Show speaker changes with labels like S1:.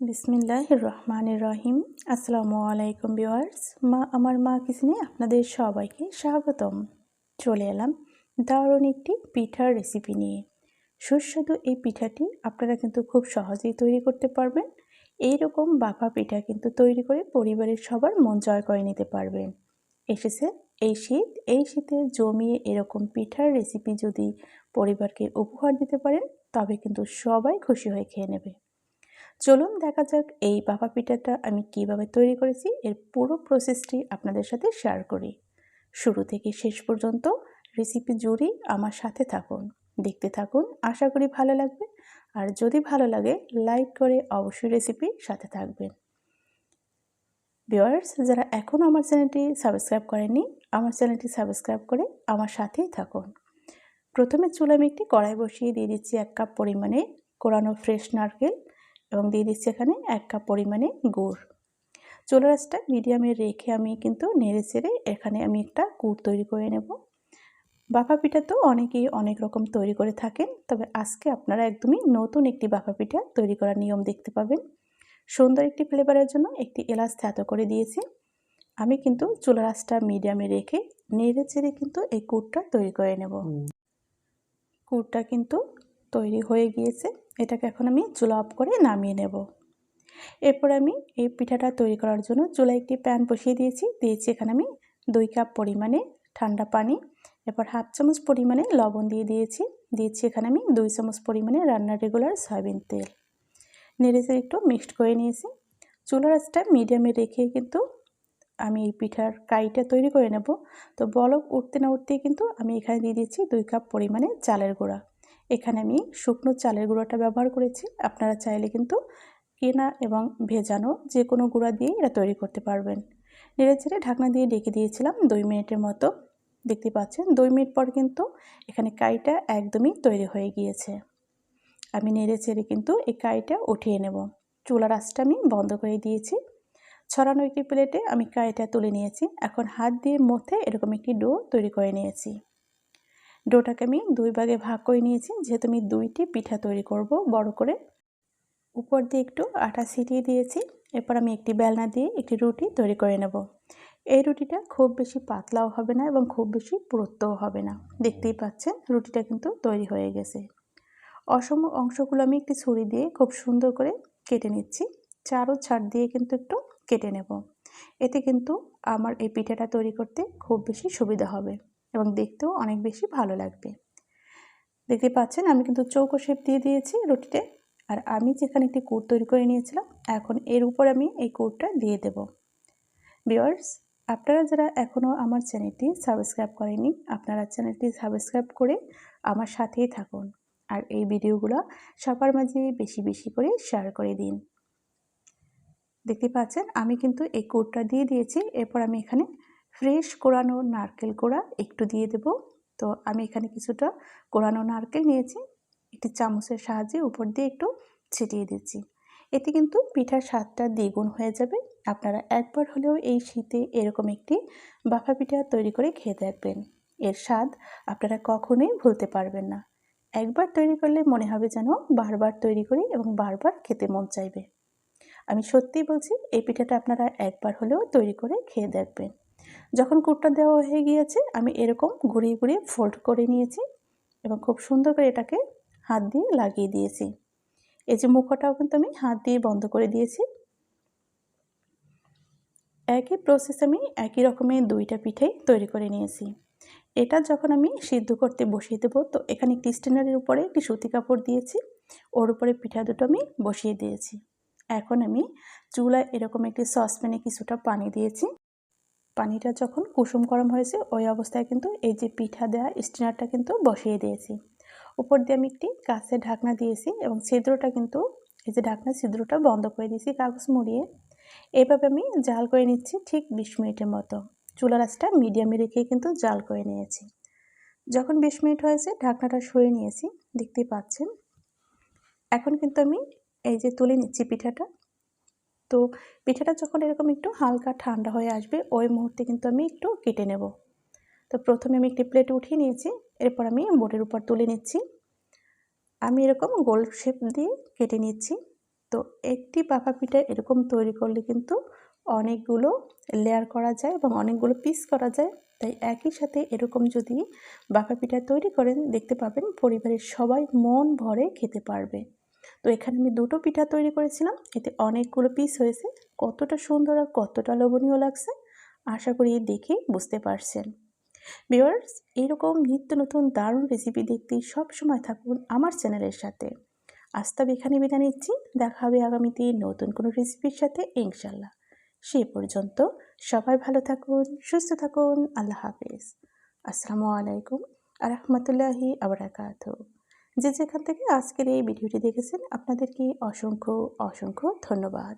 S1: বিসমিল্লাহ রহমান রহিম আসসালামু আলাইকুম ভিওয়ার্স মা, আমার মা কিচেনে আপনাদের সবাইকে স্বাগতম। চলে এলাম দারুণ একটি পিঠার রেসিপি নিয়ে। সুস্বাদু এই পিঠাটি আপনারা কিন্তু খুব সহজেই তৈরি করতে পারবেন। এই রকম বাফা পিঠা কিন্তু তৈরি করে পরিবারের সবার মন জয় করে নিতে পারবেন। এসেছে এই শীত। এই শীতে জমিয়ে এরকম পিঠার রেসিপি যদি পরিবারকে উপহার দিতে পারেন, তবে কিন্তু সবাই খুশি হয়ে খেয়ে নেবে। চলুন দেখা যাক এই বাবা পিঠাটা আমি কীভাবে তৈরি করেছি, এর পুরো প্রসেসটি আপনাদের সাথে শেয়ার করি। শুরু থেকে শেষ পর্যন্ত রেসিপি জুড়েই আমার সাথে থাকুন, দেখতে থাকুন, আশা করি ভালো লাগবে। আর যদি ভালো লাগে লাইক করে অবশ্যই রেসিপি সাথে থাকবেন। ভিওয়ার্স যারা এখনও আমার চ্যানেলটি সাবস্ক্রাইব করেনি আমার চ্যানেলটি সাবস্ক্রাইব করে আমার সাথেই থাকুন। প্রথমে চুলে আমি একটি কড়াই বসিয়ে দিয়ে দিচ্ছি এক কাপ পরিমাণে কোরানো ফ্রেশ নারকেল। এবং দিয়ে দিচ্ছি এখানে এক কাপ পরিমাণে গুড়। চুলা রাসটা মিডিয়ামে রেখে আমি কিন্তু নেড়ে চেড়ে এখানে আমি একটা গুড় তৈরি করে নেব। বাফা পিঠা তো অনেকেই অনেক রকম তৈরি করে থাকেন তবে আজকে আপনারা একদমই নতুন একটি বাফা পিঠা তৈরি করার নিয়ম দেখতে পাবেন। সুন্দর একটি ফ্লেভারের জন্য একটি এলাচ থ্যাতো করে দিয়েছি। আমি কিন্তু চুলা রাসটা মিডিয়ামে রেখে নেড়ে চেড়ে কিন্তু এই কুটটা তৈরি করে নেব। কুটটা কিন্তু তৈরি হয়ে গিয়েছে। এটাকে এখন আমি চুলা অফ করে নামিয়ে নেব। এরপর আমি এই পিঠাটা তৈরি করার জন্য চুলায় একটি প্যান বসিয়ে দিয়েছি। দিয়েছি এখানে আমি দুই কাপ পরিমাণে ঠান্ডা পানি, এরপর হাফ চামচ পরিমাণে লবণ দিয়ে দিয়েছি। দিয়েছি এখানে আমি দুই চামচ পরিমাণে রান্নার রেগুলার সয়াবিন তেল। নেড়েছে একটু মিক্সড করে নিয়েছি। চুলার আঁচটা মিডিয়ামে রেখে কিন্তু আমি এই পিঠার কাইটা তৈরি করে নেব। তো বলক উঠতে না উঠতেই কিন্তু আমি এখানে দিয়ে দিচ্ছি দুই কাপ পরিমাণে চালের গুঁড়া। এখানে আমি শুকনো চালের গুঁড়োটা ব্যবহার করেছি। আপনারা চাইলে কিন্তু কেনা এবং ভেজানো যে কোনো গুঁড়া দিয়ে এটা তৈরি করতে পারবেন। নেড়ে ছেড়ে ঢাকনা দিয়ে ডেকে দিয়েছিলাম দুই মিনিটের মতো। দেখতে পাচ্ছেন, দুই মিনিট পর কিন্তু এখানে কাইটা একদমই তৈরি হয়ে গিয়েছে। আমি নেড়ে চেড়ে কিন্তু এই কাইটা উঠিয়ে নেব। চুলার আঁচটা আমি বন্ধ করে দিয়েছি। ছড়ানো একটি প্লেটে আমি কাইটা তুলে নিয়েছি। এখন হাত দিয়ে মধ্যে এরকম একটি ডো তৈরি করে নিয়েছি। ডোটাকে আমি দুই ভাগে ভাগ করে নিয়েছি। যেহেতু আমি দুইটি পিঠা তৈরি করব বড় করে। উপর দিয়ে একটু আটা ছিটিয়ে দিয়েছি। এরপর আমি একটি বেলনা দিয়ে একটি রুটি তৈরি করে নেব। এই রুটিটা খুব বেশি পাতলাও হবে না এবং খুব বেশি পুরুত্বও হবে না। দেখতেই পাচ্ছেন, রুটিটা কিন্তু তৈরি হয়ে গেছে। অসম অংশগুলো আমি একটি ছুরি দিয়ে খুব সুন্দর করে কেটে নিচ্ছি। চারও ছাড় দিয়ে কিন্তু একটু কেটে নেব। এতে কিন্তু আমার এই পিঠাটা তৈরি করতে খুব বেশি সুবিধা হবে। এবং দেখতেও অনেক বেশি ভালো লাগবে। দেখতে পাচ্ছেন, আমি কিন্তু চৌকো শেপ দিয়ে দিয়েছি রুটিতে। আর আমি যেখানে একটি কুট তৈরি করে নিয়েছিলাম, এখন এর উপর আমি এই কুটটা দিয়ে দেব। বিয়ার্স আপনারা যারা এখনও আমার চ্যানেলটি সাবস্ক্রাইব করেনি আপনারা চ্যানেলটি সাবস্ক্রাইব করে আমার সাথেই থাকুন। আর এই ভিডিওগুলো সবার মাঝে বেশি বেশি করে শেয়ার করে দিন। দেখতে পাচ্ছেন, আমি কিন্তু এই কোটটা দিয়ে দিয়েছি, এরপর আমি এখানে ফ্রেশ কোরানো নারকেল কোড়া একটু দিয়ে দেব। তো আমি এখানে কিছুটা কোরানো নারকেল নিয়েছি, একটি চামচের সাহায্যে উপর দিয়ে একটু ছিটিয়ে দিচ্ছি। এতে কিন্তু পিঠার স্বাদটা দ্বিগুণ হয়ে যাবে। আপনারা একবার হলেও এই শীতে এরকম একটি বাফা পিঠা তৈরি করে খেয়ে দেখবেন। এর স্বাদ আপনারা কখনোই ভুলতে পারবেন না। একবার তৈরি করলে মনে হবে যেন বারবার তৈরি করি এবং বারবার খেতে মন চাইবে। আমি সত্যিই বলছি, এই পিঠাটা আপনারা একবার হলেও তৈরি করে খেয়ে দেখবেন। যখন কুটটা দেওয়া হয়ে গিয়েছে, আমি এরকম ঘুরিয়ে ঘুরিয়ে ফোল্ড করে নিয়েছি এবং খুব সুন্দর করে এটাকে হাত দিয়ে লাগিয়ে দিয়েছি। এই যে মুখটাও কিন্তু আমি হাত দিয়ে বন্ধ করে দিয়েছি। একই প্রসেস আমি একই রকমের দুইটা পিঠেই তৈরি করে নিয়েছি। এটা যখন আমি সিদ্ধ করতে বসিয়ে দেবো, তো এখানে একটি স্টেনারের উপরে একটি সুতি কাপড় দিয়েছি, ওর উপরে পিঠা দুটো আমি বসিয়ে দিয়েছি। এখন আমি চুলায় এরকম একটি সসপ্যানে কিছুটা পানি দিয়েছি। পানিটা যখন কুসুম গরম হয়েছে, ওই অবস্থায় কিন্তু এই যে পিঠা দেওয়া স্টিনারটা কিন্তু বসিয়ে দিয়েছি। উপর দিয়ে আমি একটি কাঁচের ঢাকনা দিয়েছি এবং ছিদ্রটা কিন্তু, এই যে ঢাকনা ছিদ্রটা বন্ধ করে দিয়েছি কাগজ মুড়িয়ে। এইভাবে আমি জাল করে নিচ্ছি ঠিক বিশ মিনিটের মতো। চুলা রাসটা মিডিয়ামে রেখে কিন্তু জাল করে নিয়েছি। যখন বিশ মিনিট হয়েছে, ঢাকনাটা সরিয়ে নিয়েছি, দেখতেই পাচ্ছেন। এখন কিন্তু আমি এই যে তুলে নিচ্ছি পিঠাটা। তো পিঠাটা যখন এরকম একটু হালকা ঠান্ডা হয়ে আসবে, ওই মুহূর্তে কিন্তু আমি একটু কেটে নেব। তো প্রথমে আমি একটি প্লেট উঠিয়ে নিয়েছি, এরপর আমি বোর্ডের উপর তুলে নিচ্ছি। আমি এরকম গোল শেপ দিয়ে কেটে নিচ্ছি। তো একটি বাঁকা পিঠা এরকম তৈরি করলে কিন্তু অনেকগুলো লেয়ার করা যায় এবং অনেকগুলো পিস করা যায়। তাই একই সাথে এরকম যদি বাঁকা পিঠা তৈরি করেন, দেখতে পাবেন পরিবারের সবাই মন ভরে খেতে পারবে। তো এখানে আমি দুটো পিঠা তৈরি করেছিলাম। এতে অনেকগুলো পিস হয়েছে। কতটা সুন্দর আর কতটা লোভনীয় লাগছে, আশা করি দেখে বুঝতে পারছেন। ভিউয়ার্স এইরকম নিত্য নতুন দারুণ রেসিপি দেখতে সব সময় থাকুন আমার চ্যানেলের সাথে। আজ এখানে বিদায় নিচ্ছি। দেখা হবে আগামীতে নতুন কোনো রেসিপির সাথে ইনশাল্লাহ সে পর্যন্ত সবাই ভালো থাকুন, সুস্থ থাকুন। আল্লাহ হাফিজ। আসসালামু আলাইকুম আরহামতুল্লাহি আবরাকাত যে যেখান থেকে আজকের এই ভিডিওটি দেখেছেন আপনাদেরকে অসংখ্য অসংখ্য ধন্যবাদ।